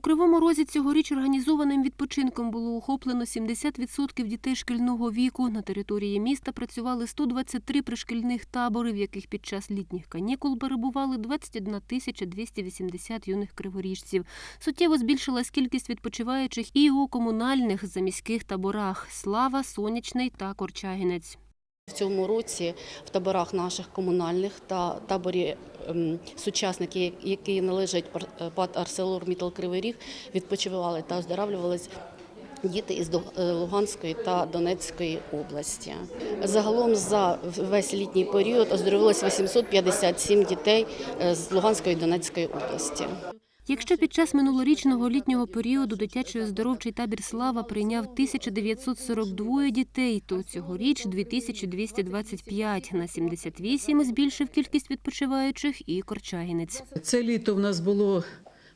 Кривому Розі цьогоріч організованим відпочинком було охоплено 70% дітей шкільного віку. На території міста працювали 123 пришкільних табори, в яких під час літніх канікул перебували 21 тисяча 280 юних криворіжців. Суттєво збільшилась кількість відпочиваючих і у комунальних заміських таборах Слава, Сонячний та Корчагінець. В цьому році в таборах наших комунальних та таборі ем, сучасники, які належать е, ПАД «Арселор Кривий Ріг, відпочивали та оздоравлювались діти із е, Луганської та Донецької області. Загалом за весь літній період оздоровилось 857 дітей е, з Луганської і Донецької області. Якщо під час минулорічного літнього періоду дитячий оздоровчий табір Слава прийняв 1942 дітей, то цьогоріч 2225 на 78 збільшив кількість відпочиваючих і Корчагінець. Це літо в нас було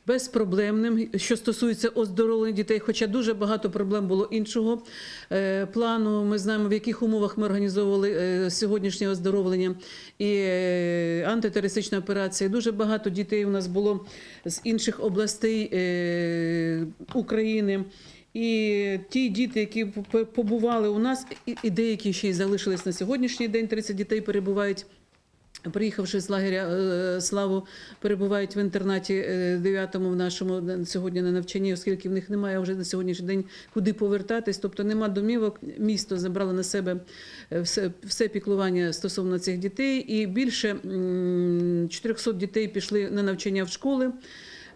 безпроблемним, що стосується оздоровлення дітей, хоча дуже багато проблем було іншого е, плану. Ми знаємо, в яких умовах ми організовували е, сьогоднішнє оздоровлення і е, антитерористична операція. Дуже багато дітей у нас було з інших областей України. І ті діти, які побували у нас, і деякі ще й залишились на сьогоднішній день. 30 дітей перебувають Приїхавши з лагеря е, Славу, перебувають в інтернаті 9-му в нашому на- сьогодні на навчанні, оскільки в них немає вже на сьогоднішній день куди повертатись, тобто нема домівок. Місто забрало на себе е, все, все піклування стосовно цих дітей, і більше м, 400 дітей пішли на навчання в школи.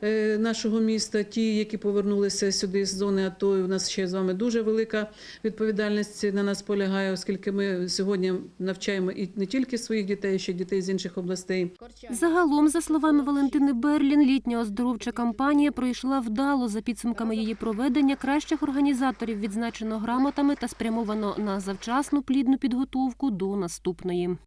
Е, Нашого міста, ті, які повернулися сюди з зони АТО, і у нас ще з вами дуже велика відповідальність на нас полягає, оскільки ми сьогодні навчаємо і не тільки своїх дітей, ще й дітей з інших областей. Загалом, за словами Валентини Берлін, літня оздоровча кампанія пройшла вдало. За підсумками її проведення, кращих організаторів відзначено грамотами та спрямовано на завчасну плідну підготовку до наступної.